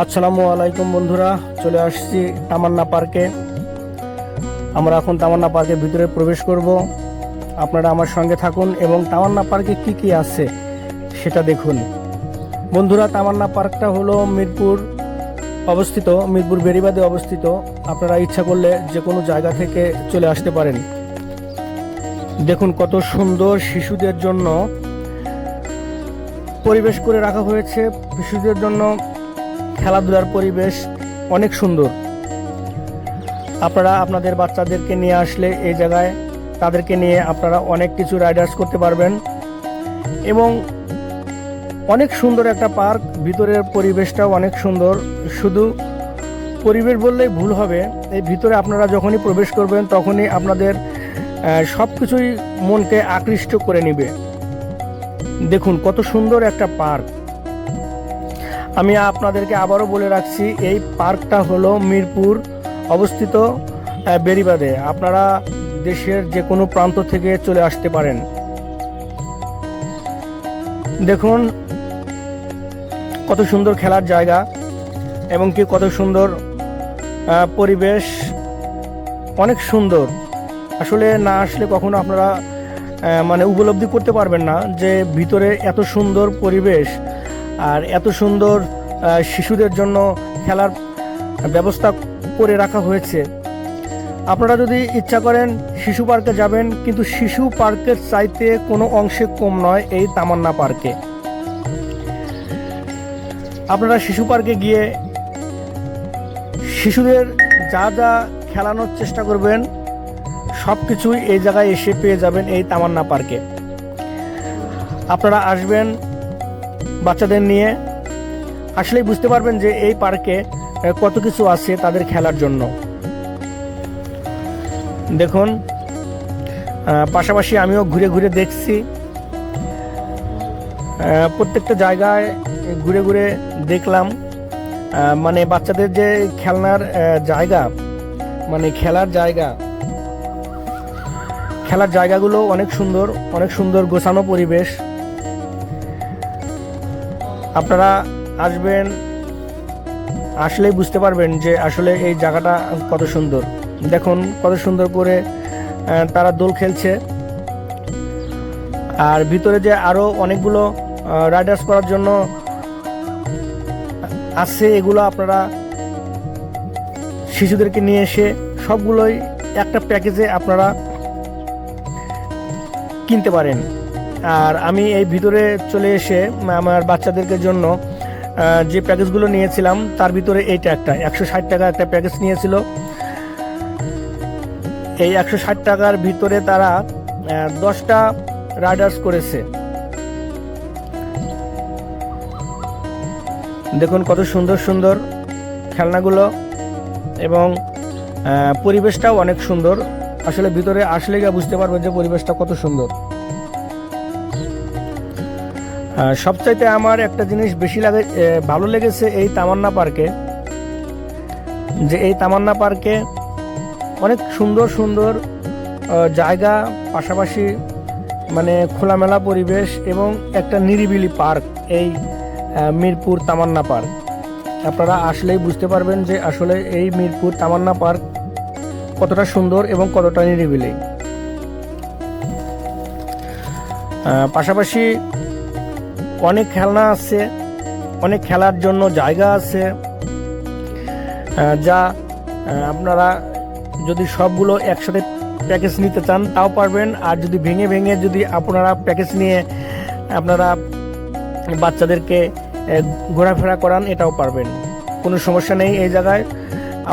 আসসালামু আলাইকুম বন্ধুরা, চলে আসছি তামান্না পার্কে। আমরা এখন তামান্না পার্কের ভিতরে প্রবেশ করব। আপনারা আমার সঙ্গে থাকুন এবং তামান্না পার্কে কি কি আছে সেটা দেখুন। বন্ধুরা, তামান্না পার্কটা হলো মিরপুর অবস্থিত, মিরপুর বেরিবাদে অবস্থিত। আপনারা ইচ্ছা করলে যে কোনো জায়গা থেকে চলে আসতে পারেন। দেখুন কত সুন্দর শিশুদের জন্য পরিবেশ করে রাখা হয়েছে। শিশুদের জন্য খেলাধুলার পরিবেশ অনেক সুন্দর। আপনারা আপনাদের বাচ্চাদেরকে নিয়ে আসলে এই জায়গায় তাদেরকে নিয়ে আপনারা অনেক কিছু রাইডার্স করতে পারবেন এবং অনেক সুন্দর একটা পার্ক ভিতরের পরিবেশটাও অনেক সুন্দর। শুধু পরিবেশ বললেই ভুল হবে, এই ভিতরে আপনারা যখনই প্রবেশ করবেন তখনই আপনাদের সব কিছুই মনকে আকৃষ্ট করে নেবে। দেখুন কত সুন্দর একটা পার্ক আমি আপনাদেরকে আবারও বলে রাখছি, এই পার্কটা হলো মিরপুর অবস্থিত বেরিবাদে আপনারা দেশের যে কোনো প্রান্ত থেকে চলে আসতে পারেন। দেখুন কত সুন্দর খেলার জায়গা এবং কি কত সুন্দর পরিবেশ। অনেক সুন্দর। আসলে না আসলে কখনো আপনারা মানে উপলব্ধি করতে পারবেন না যে ভিতরে এত সুন্দর পরিবেশ। আর এত সুন্দর শিশুদের জন্য খেলার ব্যবস্থা করে রাখা হয়েছে। আপনারা যদি ইচ্ছা করেন শিশু পার্কে যাবেন, কিন্তু শিশু পার্কের চাইতে কোনো অংশে কম নয় এই তামান্না পার্কে। আপনারা শিশু পার্কে গিয়ে শিশুদের যা যা খেলানোর চেষ্টা করবেন সব কিছুই এই জায়গায় এসে পেয়ে যাবেন এই তামান্না পার্কে। আপনারা আসবেন বাচ্চাদের নিয়ে। আসলেই বুঝতে পারবেন যে এই পার্কে কত কিছু আছে তাদের খেলার জন্য। দেখুন পাশাপাশি আমিও ঘুরে ঘুরে দেখছি। প্রত্যেকটা জায়গায় ঘুরে ঘুরে দেখলাম। মানে বাচ্চাদের যে খেলনার জায়গা মানে খেলার জায়গা, খেলার জায়গাগুলো অনেক সুন্দর অনেক সুন্দর গোছানো পরিবেশ। আপনারা আসবেন, আসলেই বুঝতে পারবেন যে আসলে এই জায়গাটা কত সুন্দর। দেখুন, কত সুন্দর করে তারা দোল খেলছে। আর ভিতরে যে আরও অনেকগুলো রাইডার্স করার জন্য আছে, এগুলো আপনারা শিশুদেরকে নিয়ে এসে সবগুলোই একটা প্যাকেজে আপনারা কিনতে পারেন। আর আমি এই ভিতরে চলে এসে আমার বাচ্চাদেরকে জন্য যে প্যাকেজগুলো নিয়েছিলাম, তার ভিতরে এইটা একটা। একশো ষাট টাকা একটা প্যাকেজ নিয়েছিল। এই একশো ষাট টাকার ভিতরে তারা দশটা রাইডার্স করেছে। দেখুন কত সুন্দর সুন্দর খেলনাগুলো এবং পরিবেশটাও অনেক সুন্দর। আসলে ভিতরে আসলে গিয়ে বুঝতে পারবেন যে পরিবেশটা কত সুন্দর। সবচাইতে আমার একটা জিনিস বেশি লাগে ভালো লেগেছে এই তামান্না পার্কে। যে এই তামান্না পার্কে অনেক সুন্দর সুন্দর জায়গা, পাশাপাশি মানে খোলামেলা পরিবেশ এবং একটা নিরিবিলি পার্ক এই মিরপুর তামান্না পার্ক। আপনারা আসলেই বুঝতে পারবেন যে আসলে এই মিরপুর তামান্না পার্ক কতটা সুন্দর এবং কতটা নিরিবিলি। পাশাপাশি অনেক খেলনা আছে, অনেক খেলার জন্য জায়গা আছে যা আপনারা যদি সবগুলো একসাথে প্যাকেজ নিতে চান তাও পারবেন, আর যদি ভেঙে ভেঙে যদি আপনারা প্যাকেজ নিয়ে আপনারা বাচ্চাদেরকে ঘোরাফেরা করান, এটাও পারবেন। কোনো সমস্যা নেই এই জায়গায়।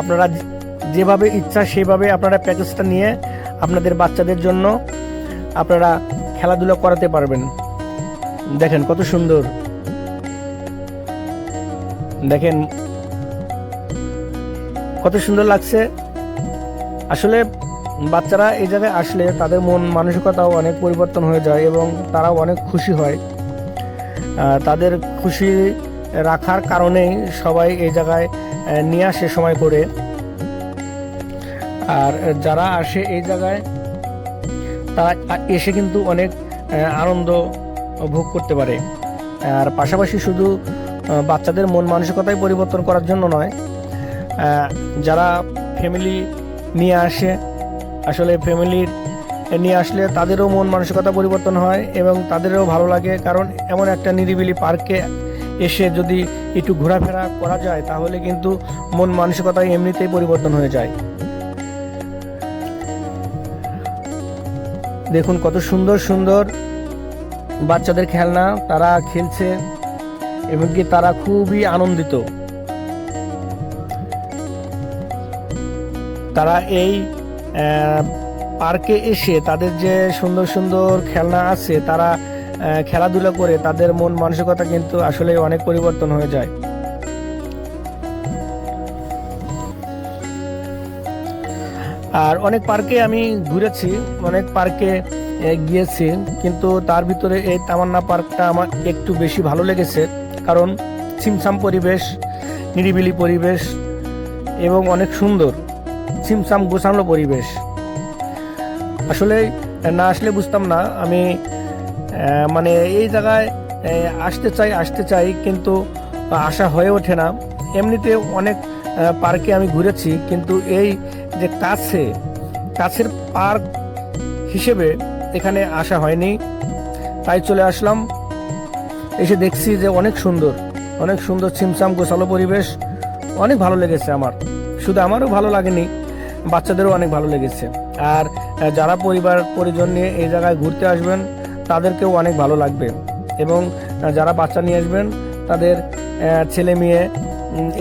আপনারা যেভাবে ইচ্ছা সেভাবে আপনারা প্যাকেজটা নিয়ে আপনাদের বাচ্চাদের জন্য আপনারা খেলাধুলা করাতে পারবেন। দেখেন কত সুন্দর। দেখেন কত সুন্দর লাগছে। আসলে বাচ্চারা এই জায়গায় আসলে তাদের মন মানসিকতাও অনেক পরিবর্তন হয়ে যায় এবং তারাও অনেক খুশি হয়। তাদের খুশি রাখার কারণেই সবাই এই জায়গায় নিয়ে আসে সময় করে। আর যারা আসে এই জায়গায়, তারা এসে কিন্তু অনেক আনন্দ ভোগ করতে পারে। আর পাশাপাশি শুধু বাচ্চাদের মন মানসিকতাই পরিবর্তন করার জন্য নয় যারা ফ্যামিলি নিয়ে আসে, আসলে ফ্যামিলির নিয়ে আসলে তাদেরও মন মানসিকতা পরিবর্তন হয় এবং তাদেরও ভালো লাগে। কারণ এমন একটা নিরিবিলি পার্কে এসে যদি একটু ঘোরাফেরা করা যায়, তাহলে কিন্তু মন মানসিকতা এমনিতেই পরিবর্তন হয়ে যায়। দেখুন কত সুন্দর সুন্দর বাচ্চাদের খেলনা, তারা খেলছে এবং কি তারা খুবই আনন্দিত। তারা এই পার্কে এসে তাদের যে সুন্দর সুন্দর খেলনা আছে, তারা খেলাধুলা করে তাদের মন মানসিকতা কিন্তু আসলে অনেক পরিবর্তন হয়ে যায়। আর অনেক পার্কে আমি ঘুরেছি, অনেক পার্কে গিয়েছি কিন্তু তার ভিতরে এই তামান্না পার্কটা আমার একটু বেশি ভালো লেগেছে। কারণ ছিমছাম পরিবেশ, নিরিবিলি পরিবেশ এবং অনেক সুন্দর ছিমছাম গোছানো পরিবেশ। আসলে না আসলে বুঝতাম না, আমি মানে এই জায়গায় আসতে চাই আসতে চাই, কিন্তু আসা হয়ে ওঠে না। এমনিতে অনেক পার্কে আমি ঘুরেছি, কিন্তু এই যে কাছে, কাছের পার্ক হিসেবে এখানে আসা হয়নি। তাই চলে আসলাম। এসে দেখছি যে অনেক সুন্দর অনেক সুন্দর ছিমছাম গোছালো পরিবেশ। অনেক ভালো লেগেছে আমার। শুধু আমারও ভালো লাগেনি, বাচ্চাদেরও অনেক ভালো লেগেছে। আর যারা পরিবার, পরিজন নিয়ে এই জায়গায় ঘুরতে আসবেন, তাদেরকেও অনেক ভালো লাগবে। এবং যারা বাচ্চা নিয়ে আসবেন, তাদের ছেলে মেয়ে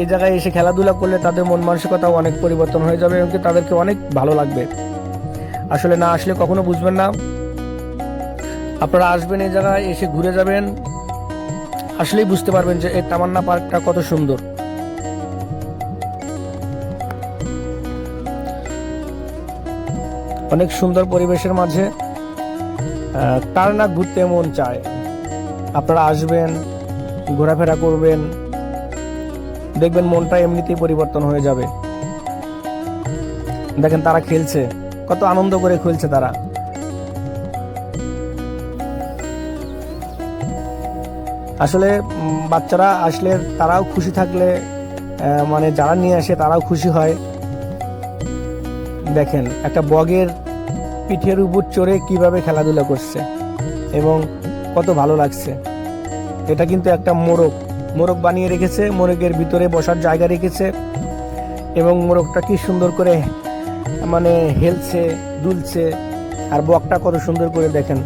এই জায়গায় এসে খেলাধুলা করলে তাদের মন মানসিকতাও অনেক পরিবর্তন হয়ে যাবে এবং তাদেরকে অনেক ভালো লাগবে। আসলে না আসলে কখনো বুঝবেন না। আপনারা আসবেন এই জায়গায়, এসে ঘুরে যাবেন। আসলেই বুঝতে পারবেন যে এই তামান্না পার্কটা কত সুন্দর। অনেক সুন্দর পরিবেশের মাঝে কার না ঘুরতে মন চায়? আপনারা আসবেন, ঘোরাফেরা করবেন, দেখবেন মনটা এমনিতেই পরিবর্তন হয়ে যাবে। দেখেন তারা খেলছে, কত আনন্দ করে খেলছে তারা। আসলে বাচ্চারা আসলে তারাও খুশি থাকলে মানে যারা নিয়ে আসে তারাও খুশি হয়। দেখেন, একটা বগের পিঠের উপর চড়ে কীভাবে খেলাধুলা করছে এবং কত ভালো লাগছে। এটা কিন্তু একটা মোরগ। মোরগ বানিয়ে রেখেছে, মোরগের ভিতরে বসার জায়গা রেখেছে এবং মোরগটা কি সুন্দর করে মানে হেলছে, দুলছে। আর বকটা কত সুন্দর করে দেখেন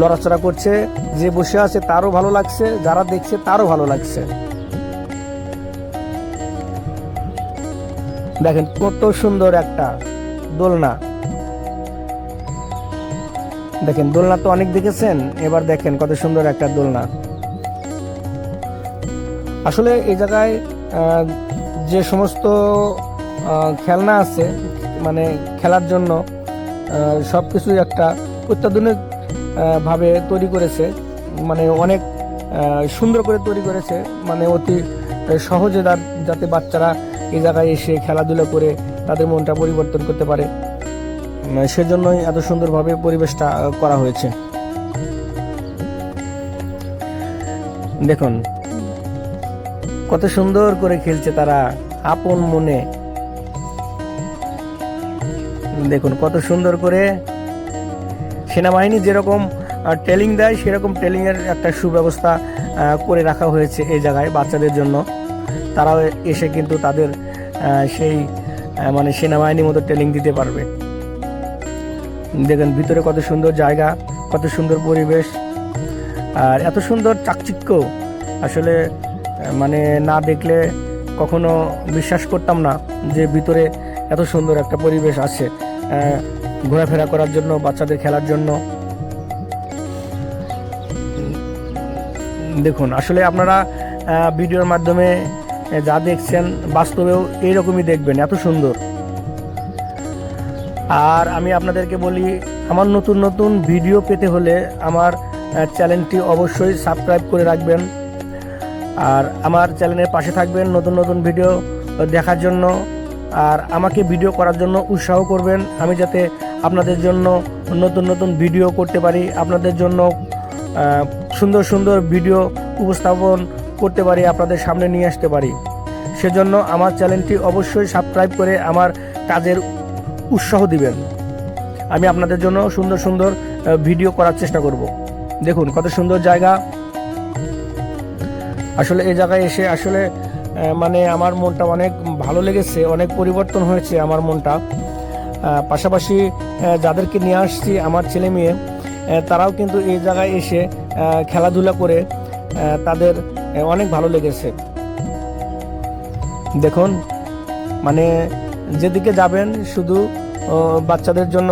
লড়াচড়া করছে, যে বসে আছে তারও ভালো লাগছে, যারা দেখছে তারও ভালো লাগছে। দেখেন কত সুন্দর একটা দোলনা। দেখেন দোলনা তো অনেক দেখেছেন, এবার দেখেন কত সুন্দর একটা দোলনা। আসলে এই জায়গায় যে সমস্ত খেলনা আছে মানে খেলার জন্য সব কিছুই একটা অত্যাধুনিক ভাবে তৈরি করেছে। মানে অনেক সুন্দর করে তৈরি করেছে। মানে অতি সহজে যাতে বাচ্চারা এই জায়গায় এসে খেলাধুলা করে তাদের মনটা পরিবর্তন করতে পারে। সেজন্যই এত সুন্দরভাবে পরিবেশটা করা হয়েছে। দেখুন, কত সুন্দর করে খেলছে তারা আপন মনে। দেখুন, কত সুন্দর করে সেনাবাহিনী যেরকম ট্রেলিং দেয়, সেরকম ট্রেলিং এর একটা সুব্যবস্থা করে রাখা হয়েছে এই জায়গায় বাচ্চাদের জন্য। তারাও এসে কিন্তু তাদের সেই মানে সেনাবাহিনীর মতো ট্রেনিং দিতে পারবে। দেখেন ভিতরে কত সুন্দর জায়গা, কত সুন্দর পরিবেশ, আর এত সুন্দর চাকচিক্য। আসলে মানে না দেখলে কখনো বিশ্বাস করতাম না যে ভিতরে এত সুন্দর একটা পরিবেশ আছে। ঘোরাফেরা করার জন্য, বাচ্চাদের খেলার জন্য। দেখুন, আসলে আপনারা ভিডিওর মাধ্যমে যা দেখছেন, বাস্তবেও এইরকমই দেখবেন, এত সুন্দর। আর আমি আপনাদেরকে বলি, আমার নতুন নতুন ভিডিও পেতে হলে আমার চ্যানেলটি অবশ্যই সাবস্ক্রাইব করে রাখবেন। আর আমার চ্যানেলের পাশে থাকবেন নতুন নতুন ভিডিও দেখার জন্য। আর আমাকে ভিডিও করার জন্য উৎসাহ করবেন। আমি যাতে আপনাদের জন্য নতুন নতুন ভিডিও করতে পারি, আপনাদের জন্য সুন্দর সুন্দর ভিডিও উপস্থাপন করতে পারি, আপনাদের সামনে নিয়ে আসতে পারি। সেজন্য আমার চ্যানেলটি অবশ্যই সাবস্ক্রাইব করে আমার কাজের উৎসাহ দিবেন। আমি আপনাদের জন্য সুন্দর সুন্দর ভিডিও করার চেষ্টা করব। দেখুন কত সুন্দর জায়গা। আসলে এই জায়গায় এসে আসলে মানে আমার মনটা অনেক ভালো লেগেছে, অনেক পরিবর্তন হয়েছে আমার মনটা। পাশাপাশি যাদেরকে নিয়ে আসছি আমার ছেলে মেয়ে তারাও কিন্তু এই জায়গায় এসে খেলাধুলা করে তাদের অনেক ভালো লেগেছে। দেখুন মানে যেদিকে যাবেন, শুধু বাচ্চাদের জন্য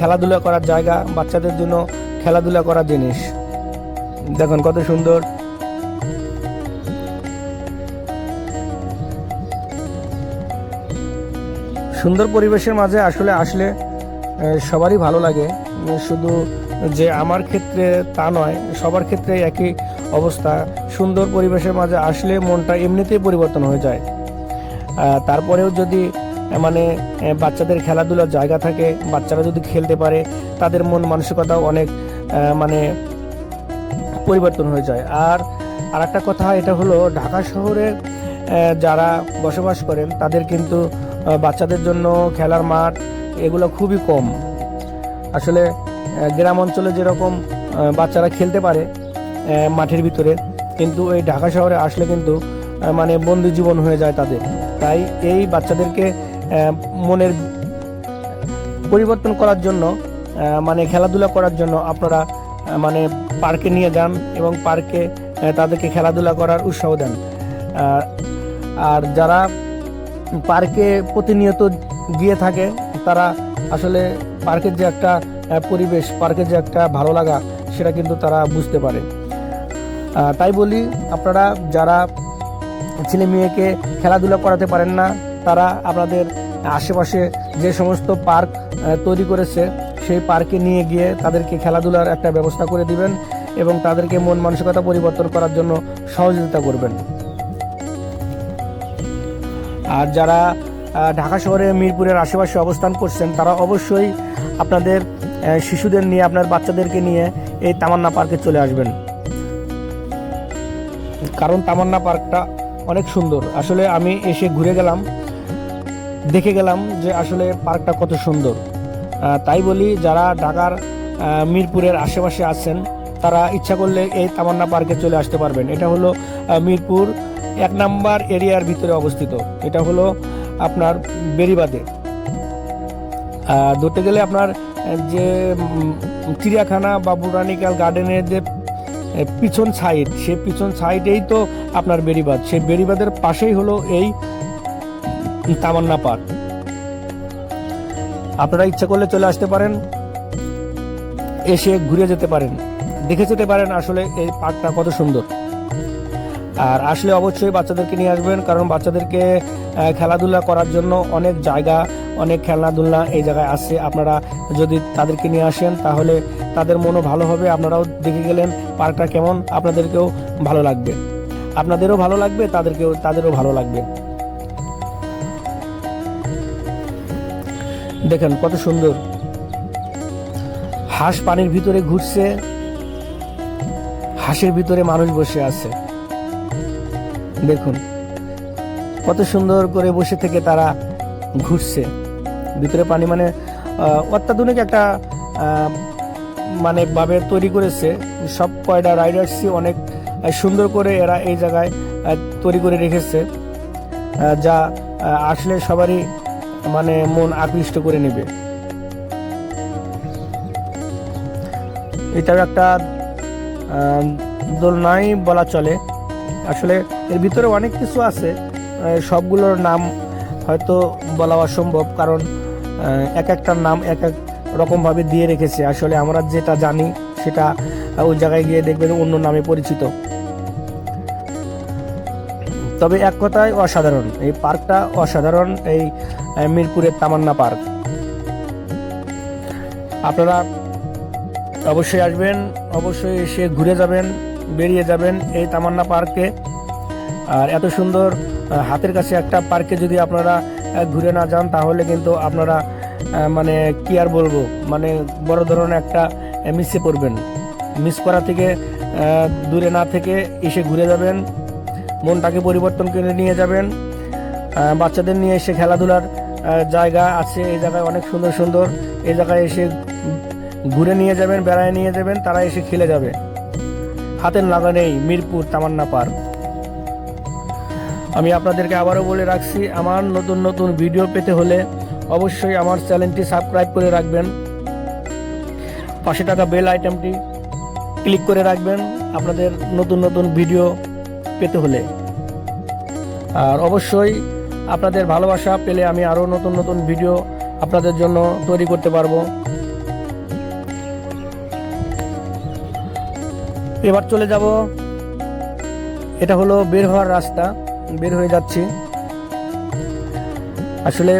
খেলাধুলা করার জায়গা, বাচ্চাদের জন্য খেলাধুলা করার জিনিস। দেখুন কত সুন্দর সুন্দর পরিবেশের মাঝে আসলে আসলে সবারই ভালো লাগে। শুধু যে আমার ক্ষেত্রে তা নয়, সবার ক্ষেত্রে একই অবস্থা। সুন্দর পরিবেশের মাঝে আসলে মনটা এমনিতেই পরিবর্তন হয়ে যায়। তারপরেও যদি মানে বাচ্চাদের খেলাধুলার জায়গা থাকে, বাচ্চারা যদি খেলতে পারে, তাদের মন মানসিকতাও অনেক মানে পরিবর্তন হয়ে যায়। আর আর একটা কথা, এটা হলো ঢাকা শহরে যারা বসবাস করেন, তাদের কিন্তু বাচ্চাদের জন্য খেলার মাঠ, এগুলো খুবই কম। আসলে গ্রাম অঞ্চলে যেরকম বাচ্চারা খেলতে পারে মাঠের ভিতরে, কিন্তু এই ঢাকা শহরে আসলে কিন্তু মানে বন্দি জীবন হয়ে যায় তাদের। তাই এই বাচ্চাদেরকে মনের পরিবর্তন করার জন্য মানে খেলাধুলা করার জন্য আপনারা মানে পার্কে নিয়ে যান এবং পার্কে তাদেরকে খেলাধুলা করার উৎসাহ দেন। আর যারা পার্কে প্রতিনিয়ত গিয়ে থাকে। তারা আসলে পার্কের যে একটা পরিবেশ, পার্কের যে একটা ভালো লাগা, সেটা কিন্তু তারা বুঝতে পারে। তাই বলি, আপনারা যারা ছেলে মেয়েকে খেলাধুলা করাতে পারেন না, তারা আপনাদের আশেপাশে যে সমস্ত পার্ক তৈরি করেছে, সেই পার্কে নিয়ে গিয়ে তাদেরকে খেলাধুলার একটা ব্যবস্থা করে দিবেন এবং তাদেরকে মন মানসিকতা পরিবর্তন করার জন্য সহযোগিতা করবেন। আর যারা ঢাকা শহরে মিরপুরের আশেপাশে অবস্থান করছেন, তারা অবশ্যই আপনাদের শিশুদের নিয়ে, আপনার বাচ্চাদেরকে নিয়ে এই তামান্না পার্কে চলে আসবেন। কারণ তামান্না পার্কটা অনেক সুন্দর। আসলে আমি এসে ঘুরে গেলাম, দেখে গেলাম যে আসলে পার্কটা কত সুন্দর। তাই বলি যারা ঢাকার মিরপুরের আশেপাশে আছেন, তারা ইচ্ছা করলে এই তামান্না পার্কে চলে আসতে পারবেন। এটা হলো মিরপুর এক নাম্বার এরিয়ার ভিতরে অবস্থিত। এটা হলো আপনার বেরিবাদে ধরতে গেলে আপনার যে চিড়িয়াখানা বা বোটানিক্যাল গার্ডেনের যে পিছন সাইড সে পিছন সাইডেই তো আপনার বেরিবাদ সেই বেরিবাদের পাশেই হলো এই তামান্না পার্ক। আপনারা ইচ্ছা করলে চলে আসতে পারেন, এসে ঘুরে যেতে পারেন। দেখে যেতে পারেন আসলে এই পার্কটা কত সুন্দর। আর আসলে অবশ্যই বাচ্চাদেরকে নিয়ে আসবেন, কারণ বাচ্চাদেরকে খেলাধুলা করার জন্য অনেক জায়গা, অনেক খেলনাধুলা এই জায়গায় আছে। আপনারা যদি তাদেরকে নিয়ে আসেন, তাহলে তাদের মনও ভালো হবে। আপনারাও দেখে গেলেন পার্কটা কেমন, আপনাদেরকেও ভালো লাগবে। আপনাদেরও ভালো লাগবে, তাদেরকেও, তাদেরও ভালো লাগবে। দেখেন কত সুন্দর। হাঁস পানির ভিতরে ঘুরছে, হাঁসের ভিতরে মানুষ বসে আছে। দেখুন, কত সুন্দর করে বসে থেকে তারা ঘুরছে। ভিতরে পানি মানে অত্যাধুনিক একটা মানে ভাবে তৈরি করেছে। সব কয়টা রাইডার্সই অনেক সুন্দর করে এরা এই জায়গায় তৈরি করে রেখেছে যা আসলে সবারই মানে মন আকৃষ্ট করে নেবে। এটাও একটা দোলনাই বলা চলে। আসলে এর ভিতরে অনেক কিছু আছে। সবগুলোর নাম হয়তো বলা অসম্ভব, কারণ এক একটার নাম এক এক রকমভাবে দিয়ে রেখেছে। আসলে আমরা যেটা জানি, সেটা ওই জায়গায় গিয়ে দেখবেন অন্য নামে পরিচিত। তবে এক কথায় অসাধারণ, এই পার্কটা অসাধারণ, এই মিরপুরের তামান্না পার্ক। আপনারা অবশ্যই আসবেন, অবশ্যই এসে ঘুরে যাবেন, বেরিয়ে যাবেন এই তামান্না পার্কে। আর এত সুন্দর হাতের কাছে একটা পার্কে যদি আপনারা ঘুরে না যান, তাহলে কিন্তু আপনারা মানে কি আর বলব মানে বড় ধরনের একটা মিসে পড়বেন। মিস করা থেকে দূরে না থেকে এসে ঘুরে যাবেন, মনটাকে পরিবর্তন করে নিয়ে যাবেন। বাচ্চাদের নিয়ে এসে খেলাধুলার জায়গা আছে, এই জায়গায় অনেক সুন্দর সুন্দর, এই জায়গায় এসে ঘুরে নিয়ে যাবেন, বেড়ায় নিয়ে যাবেন, তারা এসে খেলে যাবে। হাতের লাগানেই মিরপুর তামান্না পার্ক। আমি আপনাদেরকে আবারও বলে রাখছি, আমার নতুন নতুন ভিডিও পেতে হলে অবশ্যই আমার চ্যানেলটি সাবস্ক্রাইব করে রাখবেন। পাশে টাকা বেল আইটেমটি ক্লিক করে রাখবেন আপনাদের নতুন নতুন ভিডিও পেতে হলে। আর অবশ্যই আপনাদের ভালোবাসা পেলে আমি আরও নতুন নতুন ভিডিও আপনাদের জন্য তৈরি করতে পারব। এবার চলে যাব। এটা হলো বের হওয়ার রাস্তা। বের হয়ে যাচ্ছি। আসলে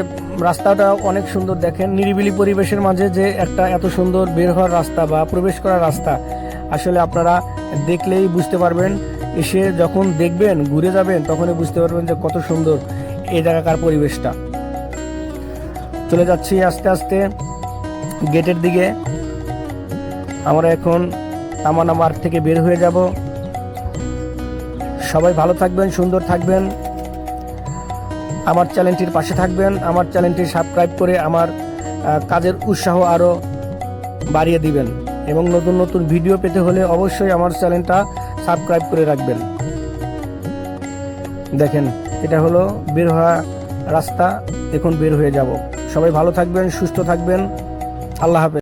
রাস্তাটা অনেক সুন্দর দেখেন, নিরিবিলি পরিবেশের মাঝে যে একটা এত সুন্দর বের হওয়ার রাস্তা বা প্রবেশ করার রাস্তা, আসলে আপনারা দেখলেই বুঝতে পারবেন। এসে যখন দেখবেন, ঘুরে যাবেন, তখনই বুঝতে পারবেন যে কত সুন্দর এই জায়গাকার পরিবেশটা। চলে যাচ্ছি আস্তে আস্তে গেটের দিকে। আমরা এখন তামানা মার্গ থেকে বের হয়ে যাব। সবাই ভালো থাকবেন, সুন্দর থাকবেন। আমার চ্যানেলটির পাশে থাকবেন। আমার চ্যানেলটি সাবস্ক্রাইব করে আমার কাজের উৎসাহ আরও বাড়িয়ে দিবেন। এবং নতুন নতুন ভিডিও পেতে হলে অবশ্যই আমার চ্যানেলটা সাবস্ক্রাইব করে রাখবেন। দেখেন, এটা হলো বের হওয়া রাস্তা। এখন বের হয়ে যাব। সবাই ভালো থাকবেন, সুস্থ থাকবেন। আল্লাহ হাফেজ।